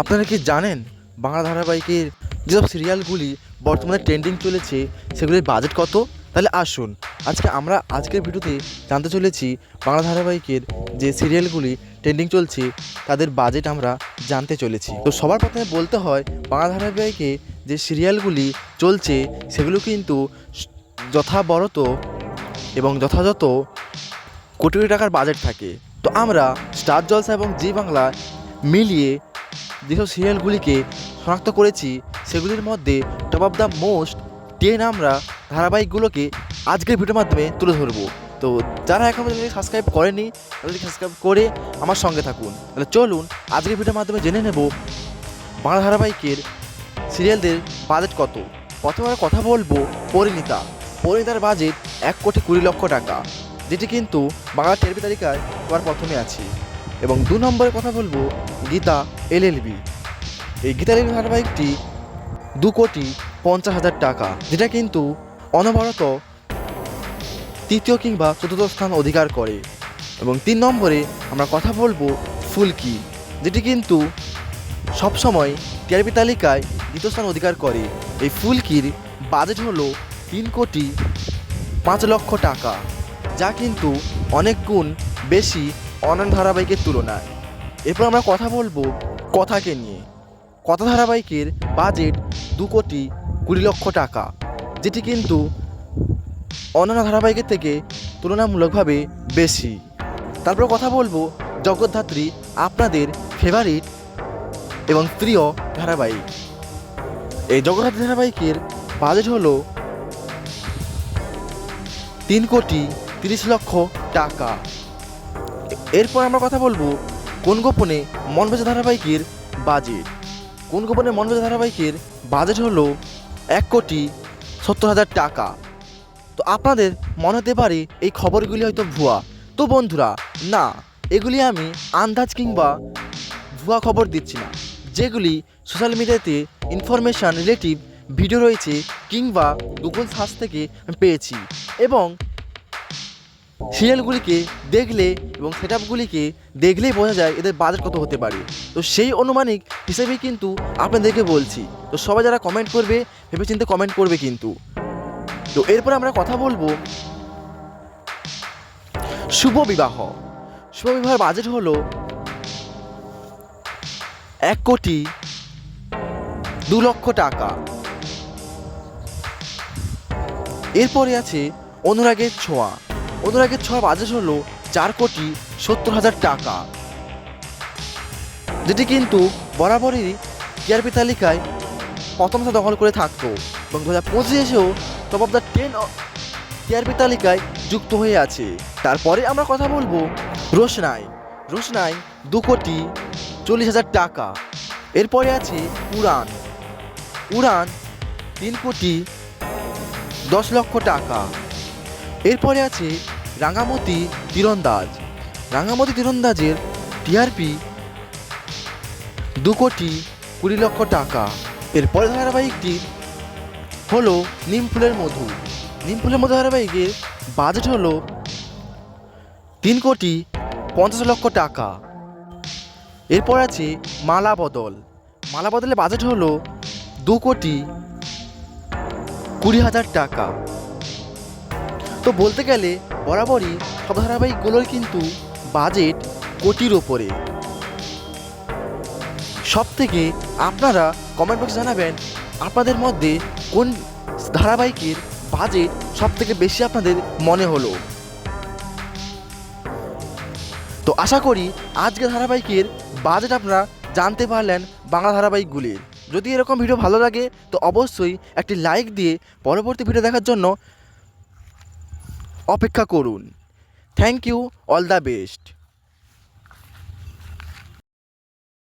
আপনারা কি জানেন বাংলা ধারাবাহিকের যেসব সিরিয়ালগুলি বর্তমানে ট্রেন্ডিং চলেছে, সেগুলির বাজেট কত? তাহলে আসুন, আজকে আমরা আজকের ভিডিওতে জানতে চলেছি বাংলা ধারাবাহিকের যে সিরিয়ালগুলি ট্রেন্ডিং চলছে, তাদের বাজেট আমরা জানতে চলেছি। তো সবার প্রথমে বলতে হয়, বাংলা ধারাবাহিকে যে সিরিয়ালগুলি চলছে, সেগুলো কিন্তু যথাবরত এবং যথাযথ কোটি কোটি টাকার বাজেট থাকে। তো আমরা স্টার জলসা এবং জি বাংলা মিলিয়ে যেসব সিরিয়ালগুলিকে শনাক্ত করেছি, সেগুলির মধ্যে top of the most ten আমরা ধারাবাহিকগুলোকে আজকের ভিডিওর মাধ্যমে তুলে ধরবো। তো যারা এখন পর্যন্ত সাবস্ক্রাইব করেনি তাদেরকে সাবস্ক্রাইব করে আমার সঙ্গে থাকুন। তাহলে চলুন আজকের ভিডিওর মাধ্যমে জেনে নেব বাংলা ধারাবাহিকের সিরিয়ালদের বাজেট কত। প্রথমে কথা বলব পরিণীতা। পরিণীতার বাজেট এক কোটি কুড়ি লক্ষ টাকা, যেটি কিন্তু বাংলা টেরবি তালিকায় সবার প্রথমে আছে। এবং দু নম্বরে কথা বলব গীতা এলএলবি এই গীতা এলএলবি ধারাবাহিকটি দু কোটি পঞ্চাশ হাজার টাকা, যেটা কিন্তু অনবরত তৃতীয় কিংবা চতুর্থ স্থান অধিকার করে। এবং তিন নম্বরে আমরা কথা বলব ফুলকি, যেটি কিন্তু সবসময় টিআরপি তালিকায় দ্বিতীয় স্থান অধিকার করে। এই ফুলকির বাজেট হলো তিন কোটি পাঁচ লক্ষ টাকা, যা কিন্তু অনেক গুণ বেশি অন্যান্য ধারাবাহিকের তুলনায়। এরপর আমরা কথা বলব কথাকে নিয়ে। কথা ধারাবাহিকের বাজেট দু কোটি কুড়ি লক্ষ টাকা, যেটি কিন্তু অন্যান্য ধারাবাহিকের থেকে তুলনামূলকভাবে বেশি। তারপর কথা বলব জগদ্ধাত্রী, আপনাদের ফেভারিট এবং প্রিয় ধারাবাহিক। এই জগন্নাথ ধারাবাহিকের বাজেট হলো তিন কোটি তিরিশ লক্ষ টাকা। এরপর আমরা কথা বলব কোন গোপনে মনবেজা ধারাবাহিকের বাজেট। কোন গোপনে মনবেজা ধারাবাহিকের বাজেট হলো এক কোটি সত্তর হাজার টাকা। তো আপনাদের মনে হতে পারে এই খবরগুলি হয়তো ভুয়া। তো বন্ধুরা, না, এগুলি আমি আন্দাজ কিংবা ভুয়া খবর দিচ্ছি না। যেগুলি সোশ্যাল মিডিয়াতে ইনফরমেশান রিলেটিভ ভিডিও রয়েছে কিংবা গুগল সার্চ থেকে পেয়েছি। এবং সিরিয়ালগুলিকে দেখলে এবং সেট আপগুলিকে দেখলেই বোঝা যায় এদের বাজেট কত হতে পারে। তো সেই অনুমানিক হিসেবেই কিন্তু আপনাদেরকে বলছি। তো সবাই যারা কমেন্ট করবে, ভেবেচিন্তে কমেন্ট করবে কিন্তু। তো এরপর আমরা কথা বলব শুভ বিবাহ। শুভ বিবাহের বাজেট হলো এক কোটি দু লক্ষ টাকা। এরপরে আছে অনুরাগের ছোঁয়া। অনুরাগের ছোঁয়া বাজেট হলো চার কোটি সত্তর হাজার টাকা। যেটি কিন্তু বরাবরই টিআরপি তালিকায় প্রথম দখল করে থাকতো এবং দু হাজার পঁচিশে এসেও top of the ten TRP তালিকায় যুক্ত হয়ে আছে। তারপরে আমরা কথা বলব রোশনাই। রোশনাই দু কোটি চল্লিশ হাজার টাকা। এরপরে আছে উড়ান। উড়ান তিন কোটি দশ লক্ষ টাকা। এরপরে আছে রাঙামতি তীরন্দাজ। রাঙামতি তীরন্দাজের টিআরপি দু কোটি কুড়ি লক্ষ টাকা। এরপরে ধারাবাহিকটি হলো নিমফুলের মধু। নিমফুলের মধু ধারাবাহিকের বাজেট হলো তিন কোটি পঞ্চাশ লক্ষ টাকা। এরপর আছে মালা বদল। মালা বদলের বাজেট হলো দু কোটি কুড়ি হাজার টাকা। তো বলতে গেলে বরাবরই সব ধারাবাহিকগুলোর কিন্তু বাজেট কোটির ওপরে সব থেকে আপনারা কমেন্ট বক্সে জানাবেন আপনাদের মধ্যে কোন ধারাবাহিকের বাজেট সব থেকে বেশি আপনাদের মনে হলো। তো আশা করি আজকে ধারাবাহিকের বাজেট আপনারা জানতে পারলেন বাংলা ধারাবাহিকগুলির যদি এরকম ভিডিও ভালো লাগে, তো অবশ্যই একটি লাইক দিয়ে পরবর্তী ভিডিও দেখার জন্য অপেক্ষা করুন। Thank you all the best